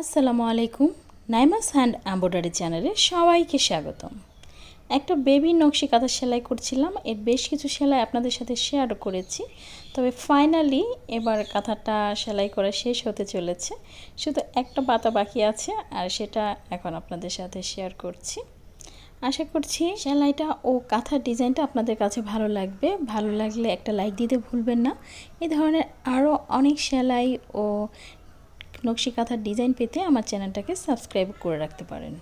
আসসালামু আলাইকুম। নাইমাস hand embroidery চ্যানেলে সবাইকে স্বাগতম। একটা বেবি নকশি কাঁথা সেলাই করছিলাম, এর বেশ কিছু সেলাই আপনাদের সাথে শেয়ার করেছি। তবে ফাইনালি এবার কাঁথাটা সেলাই করা শেষ হতে চলেছে। শুধু একটা পাতা বাকি আছে, আর সেটা এখন আপনাদের সাথে শেয়ার করছি। আশা করছি সেলাইটা ও কাঁথার ডিজাইনটা আপনাদের কাছে ভালো লাগবে। ভালো লাগলে একটা লাইক দিতে ভুলবেন না। এই ধরনের আরও অনেক সেলাই ও নকশি কাঁথার ডিজাইন পেতে আমার চ্যানেলটাকে সাবস্ক্রাইব করে রাখতে পারেন।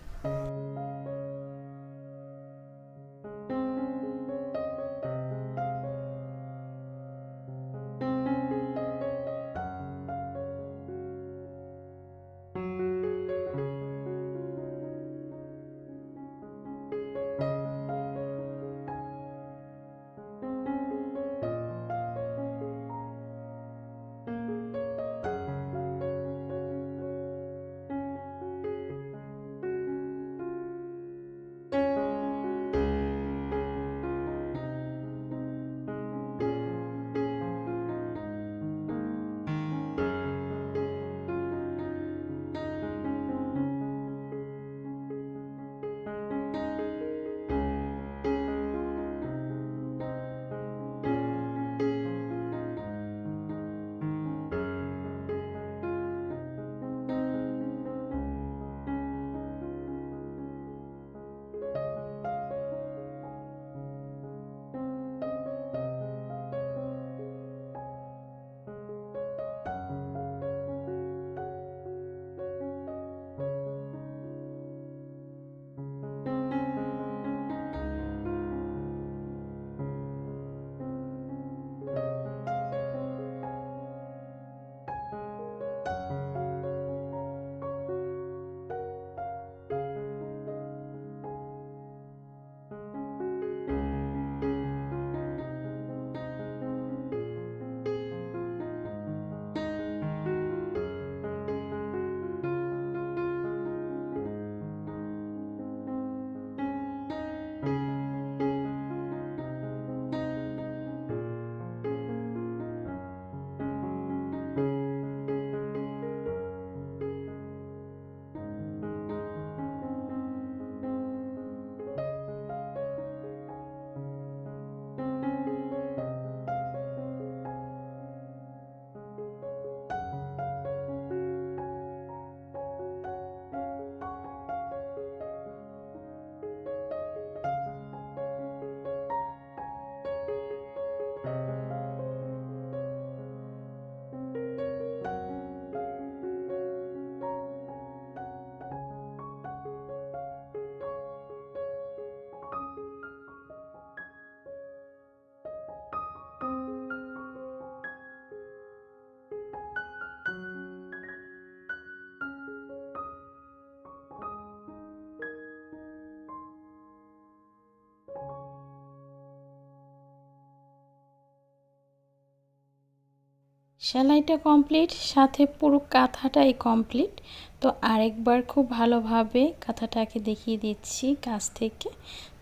সেলাইটা কমপ্লিট, সাথে পুরো কাঁথাটাই কমপ্লিট। তো আরেকবার খুব ভালোভাবে কাঁথাটাকে দেখিয়ে দিচ্ছি কাছ থেকে।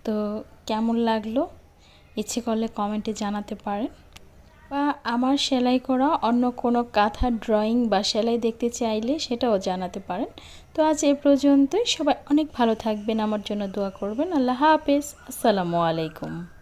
তো কেমন লাগল? ইচ্ছে করলে কমেন্টে জানাতে পারেন। বা আমার সেলাই করা অন্য কোনো কাঁথার ড্রয়িং বা সেলাই দেখতে চাইলে সেটাও জানাতে পারেন। তো আজ এ পর্যন্তই। সবাই অনেক ভালো থাকবেন। আমার জন্য দোয়া করবেন। আল্লাহ হাফেজ। আসসালামু আলাইকুম।